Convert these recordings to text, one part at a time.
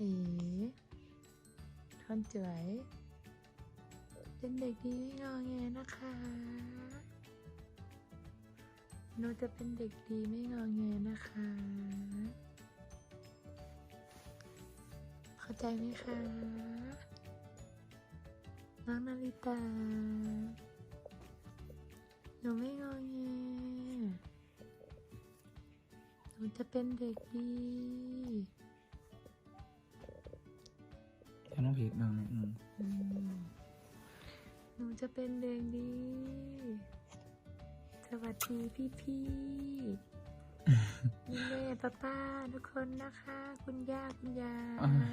เอ๋ท่อนจวยเป็นเด็กดีไม่งอแงนะคะหนูจะเป็นเด็กดีไม่งอแงนะคะ เข้าใจไหมคะ น้องนาริตา หนูไม่งอแง หนูจะเป็นเด็กดี แค่น้องเพจหนึ่งอืมอืมหนูจะเป็นเด็กดี สวัสดีพี่พี่ๆแม่ป้าป้าทุกคนนะคะ คุณย่าคุณยา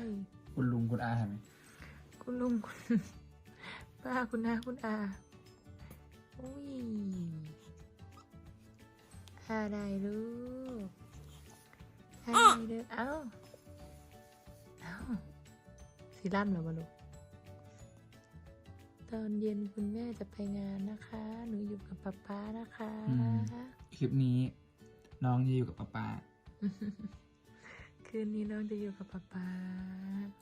ย คุณลุงคุณอาเห็นไหมคุณลุงคุณป้าคุณน้าคุณอา อุ้ย อะไรลูกอะไรเด้อเอ้าเอ้า สีล่ำเหรอวะลูก ตอนเย็นคุณแม่จะไปงานนะคะ หนูอยู่กับป๊าป๊านะคะคลิปนี้ น้องจะอยู่กับป๊าป๊าคืนนี้น้องจะอยู่กับป๊าป๊า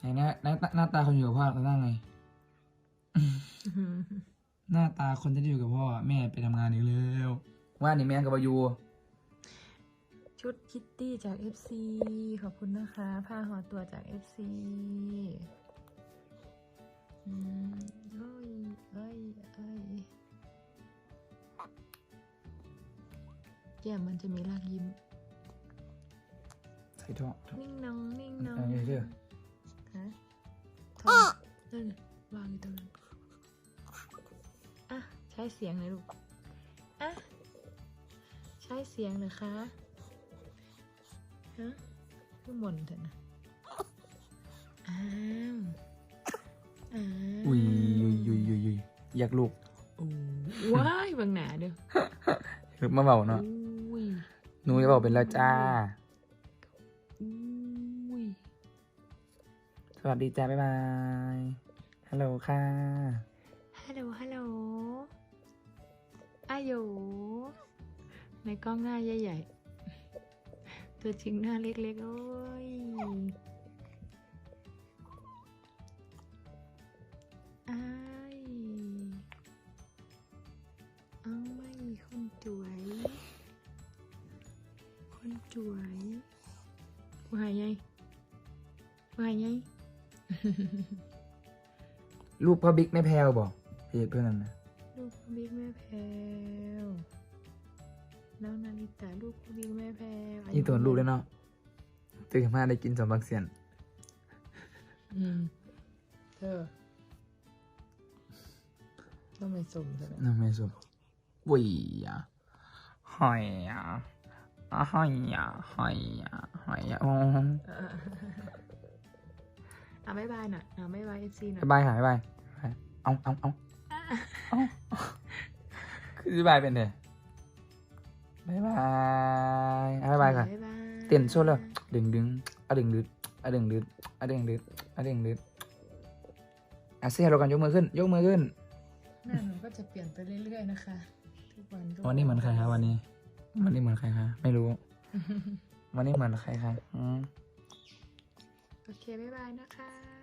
ไหนหน้าหน้าหน้าตาคนอยู่กับพ่อหน้าไง หน้าตาคนจะได้อยู่กับพ่อ แม่ไปทำงานอีกแล้วว่านี่แม่กับวายูชุดคิตตี้จาก FC ขอบคุณนะคะ ผ้าห่อตัวจาก FC อืม เอ้ยเอ้ยเอ้ยแก้มมันจะมีรากยิ้มใส่ท่อนิ่งน้องนิ่งน้องเอาเยอะฮะทองนั่นน่ะวางอยู่ตรงนั้นอะใช้เสียงเลยลูกอะใช้เสียงเหรอคะฮะคือหมนเถอะนะ อุ้ยอุ้ยอยากลูกโอ้ว้ายบางหนาเด้อคือมาเบาเนาะอุ้ยหนูจะบอกเป็นแล้วจ้าอุ้ยสวัสดีจ้าบ๊ายบายฮัลโหลค่ะฮัลโหลฮัลโหลอาโยในกล้องหน้าใหญ่ๆ ตัวจริงหน้าเล็กๆ โอ้ยอ้ายเอา คนจวยว่าไงว่าไงรูปพ่อบิ๊กไม่แพลวบอกเพจเพื่อนนั่นนะลูกพ่อบิ๊กแม่แพรวน้องนาริตาลูกพ่อบิ๊กแม่แพรวอายุนี่ตัวรูปด้วยเนาะตื่นมาได้กินสมบักเสียน อืมเธอต้องไปส่งเธอ น้ำไม่สุวุ้ยอะหอยอะ อะหอยอะหอยอะหอยอะโอ้เอออะบ๊ายบายหน่อยอะบ๊ายบายเอฟซีหน่อยบ๊ายบายหายบายเอาเอาเอาเอาคือบ๊ายบายเป็นเด้บ๊ายบายอะบ๊ายบายค่ะบ๊ายบายเต้นโชว์เลยดึงดึงอะดึงดึงอะดึงดึงอะดึงดึงอะดึงดึงอะเสียเรากันยกมือขึ้น ยกมือขึ้น หน้าหนูก็จะเปลี่ยนไปเรื่อยๆนะคะ ทุกวันก็วันนี้เหมือนใครคะวันนี้ วันนี้เหมือนใครคะ ไม่รู้วันนี้เหมือนใครคะอืม โอเค บ๊ายบายนะคะ